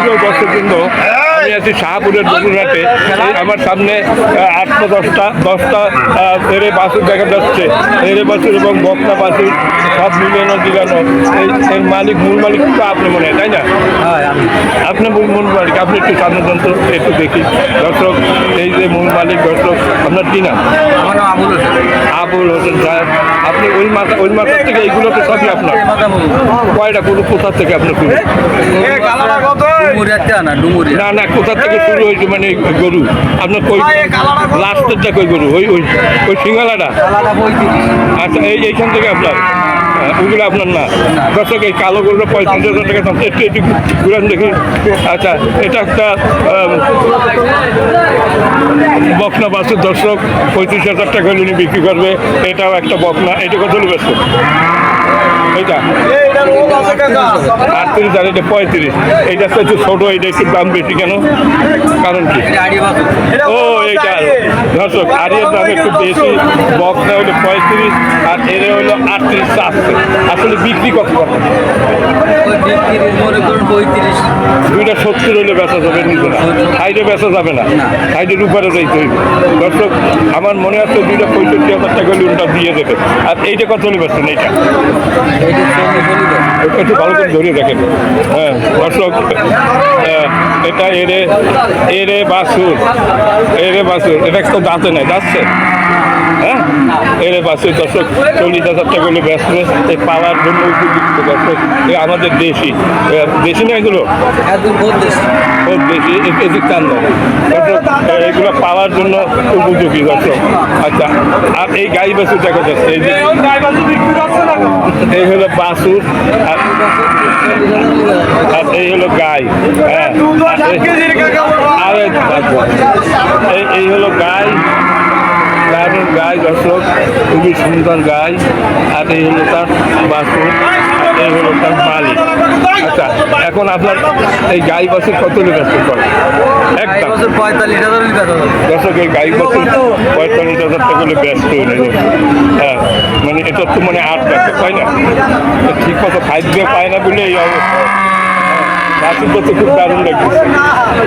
প্রিয় দর্শকবৃন্দ আমি আছি শাহপুরের বগুড়াতে আমার সামনে আটশো দশটা দশটা এরে বাছুর দেখা যাচ্ছে। এরে বাছুর এবং বক্তা বাছুর সব মিলানো দিলানো এর মালিক মূল মালিক তো আপনি মনে হয় তাই না? আপনি মূল মূল মালিক আপনি একটু সামনে যন্ত্র একটু দেখি। দর্শক এই যে মূল মালিক দর্শক আপনার কি নাম? আমার নাম আবুল হোসেন। আবুল হোসেন সাহেব আপনি ওই মাথা ওই মাথার থেকে এইগুলো তো সবই আপনার? কয়টা কোনো কোথার থেকে আপনার না না কোথা থেকে শুরু হয়েছে মানে গরু? আপনার কই লাস্টেরটা কই গরু? ওই ওই ওই সিঙ্গালাটা আচ্ছা এই এইখান থেকে আপনার ওইগুলো আপনার না। দর্শক এই কালো গরুটা পঁয়ত্রিশ হাজার টাকা দাম। একটু একটু ঘুরান দেখি। আচ্ছা এটা একটা বকনা বাসের। দর্শক পঁয়ত্রিশ হাজার টাকা হলে বিক্রি করবে। এটাও একটা বকনা। এটা কত ব্যস্ত এইটা আটত্রিশ আর এটা পঁয়ত্রিশ। এইটা একটু ছোটো, এইটা একটু দাম বেশি কেন? কারণ কি? এটা ও, এইটা। দর্শক, আরিয়ার দাম একটু বেশি, বক্সটা হলো পঁয়ত্রিশ, আর এর হলো আটত্রিশ চারশো আসলে বিক্রি কত করে ওই বিক্রি মনে করুন পঁয়ত্রিশ দুইটা সত্তর হলে বেচা যাবে নিতে না। সাইডে বেচা যাবে না। সাইডের উপরে যাইতে হইবে। দর্শক আমার মনে হচ্ছে দুইটা পঁয়ষট্টি হাজার টাকা হলে ওটা দিয়ে দেবে। আর এইটা কত হলে বেচছেন এইটা? একটু ভালো করে ধরিয়ে দেখেন। হ্যাঁ দর্শক হ্যাঁ, এটা এরে এরে বাসুর এরে বাসুর এটা তো দাঁতে নাই যাচ্ছে হ্যাঁ এরে বাসুর দর্শক চল্লিশ হাজার টাকা হলে ব্যস্ত এই পাওয়ার জন্য উপযুক্ত দর্শক। এ আমাদের দেশি। দেশি না এগুলো? বেশি এগুলো পাওয়ার জন্য উপযোগী দর্শক। আচ্ছা আর এই গাই বাছুর দেখা যাচ্ছে। এই যে এই হলো বাছুর, আর এই হলো গাই। হ্যাঁ আর এই- এই- এই এই হলো গাই। দারুণ গাই দর্শক খুবই সুন্দর গাই আর এই হলো তার আর এই হলো তার মালিক আচ্ছা এখন আপনার এই গাই বাছুর কত লোক এই একটা। বছর পঁয়তাল্লিশ হাজার দর্শক এই গাই বাছুর পঁয়তাল্লিশ হাজার টাকা হলে ব্যস্ত হয়ে হ্যাঁ মানে এটা তো মানে আট টাকা তাই না? তো ঠিক মতো খাদ্য পায় না বলে এই অবস্থা। তো খুব দারুণ লাগছে।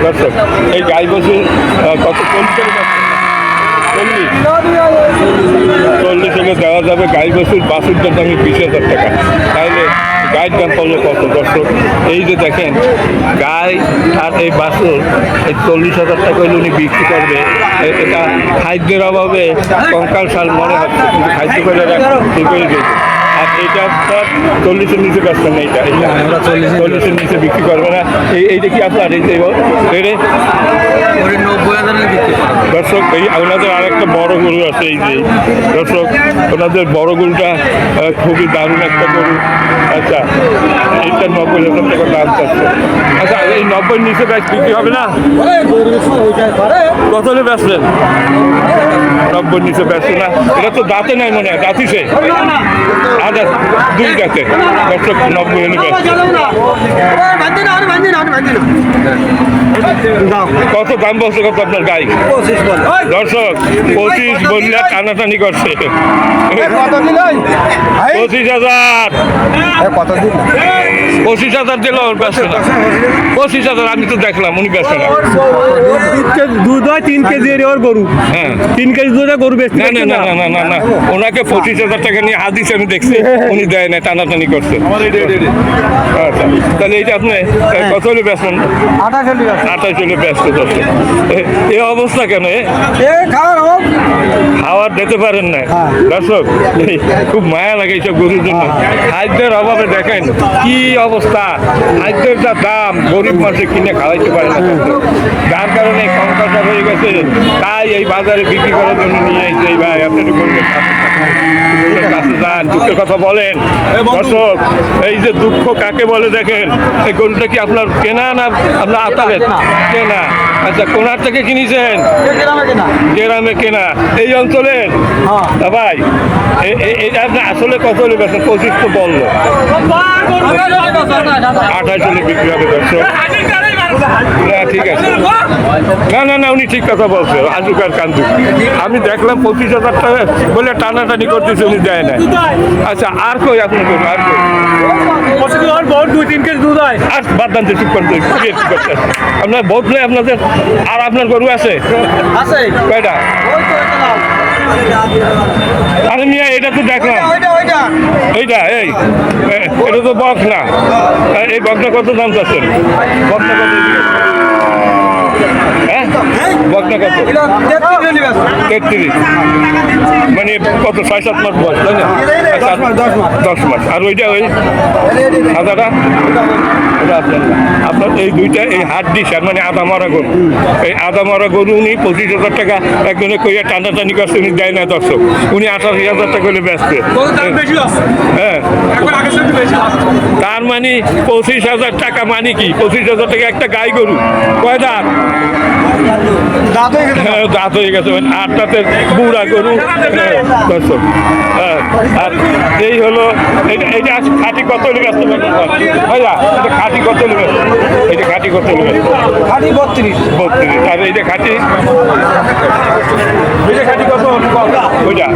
দর্শক এই গাই আহ, কত চল্লিশ চল্লিশ হলে দেওয়া যাবে। গাই বাছুর বাছুরটার দামে বিশ হাজার টাকা। তাহলে গায়ের দাম পড়ল কত? দর্শক, এই যে দেখেন, গাই আর এই বাছুর এই চল্লিশ হাজার টাকা হলে উনি বিক্রি করবে। এটা খাদ্যের অভাবে কঙ্কাল সাল মনে হচ্ছে, কিন্তু খাদ্য করে গেছে। আর এইটা আপনার চল্লিশের নিচে ব্যস্ত না এইটা আমরা 40 চল্লিশের নিচে বিক্রি করবে না। এই এইটা কি আপনার? এই যে দর্শক এই ওনাদের আর একটা বড় গরু আছে এই যে। দর্শক ওনাদের বড় গরুটা খুবই দারুণ একটা গরু। আচ্ছা এইটা নব্বই হাজার টাকা দাম চাচ্ছে। আচ্ছা এই নব্বই নিচে ব্যাগ বিক্রি হবে না? কত হলে বেচলেন নব্বই নিচে ব্যস্ত না? এটা তো দাঁতে নাই মনে হয় দাঁতিছে আদার দুই দাঁতে। দর্শক, নব্বই হলে ব্যস্ত কত দাম বলছে কত আপনার গাই? দর্শক পঁচিশ বললে টানাটানি করছে। পঁচিশ হাজার। পঁচিশ হাজার দিল ওর ব্যস্ত না। পঁচিশ হাজার আমি তো দেখলাম উনি ব্যস্ত না। দুধ হয়। তিন কেজি এর ওর গরু হ্যাঁ তিন কেজি দুধে গরু বেশি না না না না না না। না ওনাকে পঁচিশ হাজার টাকা নিয়ে হাদিস আমি দেখছি উনি দেয় না টানাটানি করছে। আচ্ছা তাহলে এইটা আপনি কত হলে ব্যস্ত আঠাশ হলি জন্য ব্যস্ত এ- এই অবস্থা কেন খাওয়ার দিতে পারেন না। দর্শক খুব মায়া লাগে এইসব গরুর জন্য। খাদ্যের অভাবে দেখেন কি অবস্থা। খাদ্যের যা দাম গরিব মানুষের কিনে খাওয়াইতে পারে না। যার কারণে হয়ে গেছে তাই এই বাজারে বিক্রি করার জন্য নিয়ে এসে এই ভাই আপনি একটু গরুর কাছে যান দুঃখের কথা বলেন। দর্শক এই যে দুঃখ কাকে বলে দেখেন? এই গরুটা কি আপনার কেনা না আপনার আতালের? কেনা। আচ্ছা কোনার থেকে কিনেছেন? গ্রামে কেনা। এই অঞ্চলের? তা ভাই এটা আপনি আসলে কত হলে বেছেন পঁচিশ তো বলল। আঠাশ হলে বিক্রি হবে দর্শক। না ঠিক আছে না না না উনি ঠিক কথা বলছে। আজুক আর কান্দু আমি দেখলাম পঁচিশ হাজার টাকা বলে টানাটানি করতেছে উনি দেয় না আচ্ছা আর কই আপনি কই আর কই? আর দুই তিন কেজি দুধ হয় আর বাদ দান চুপ করতে আপনার বহুত নেই আপনাদের আর আপনার গরু আছে? আছে। কয়টা? আরে মিয়া এটা তো দেখলাম। এইটা এই। এটা তো বক না এই বকটা কত দাম চাচ্ছেন? বকটা কত হ্যাঁ কত তেত্রিশ মানে কত ছয় সাত মাস বয়স তাই না? দশ মাস, আর ওইটা ওই সাদাটা? আপনার এই দুইটা এই হাট ডিশ আর মানে আদা মারা গরু। এই আদা মারা গরু উনি পঁচিশ হাজার টাকা একজনে কইয়া টানাটানি করছে উনি দেয় না দর্শক। উনি আঠাশ হাজার টাকা করে ব্যস্ত হ্যাঁ। তার মানে পঁচিশ হাজার টাকা মানে কি? পঁচিশ হাজার টাকা একটা গাই গরু। কয় দাঁত? হ্যাঁ, দাঁত হয়ে গেছে মানে আটটাতে বুড়া গরু। হ্যাঁ, দর্শক হ্যাঁ, আর এই হলো এটা এইটা আজ খাঁটি কত হলে ব্যস্ত ভাইয়া এটা খাঁটি কত ব্যস্ত? এইটা খাঁটি কত ব্যস্ত? খালি বত্রিশ। বত্রিশ। আর এইটা খাঁটি? এইটা খাঁটি কত ওইটা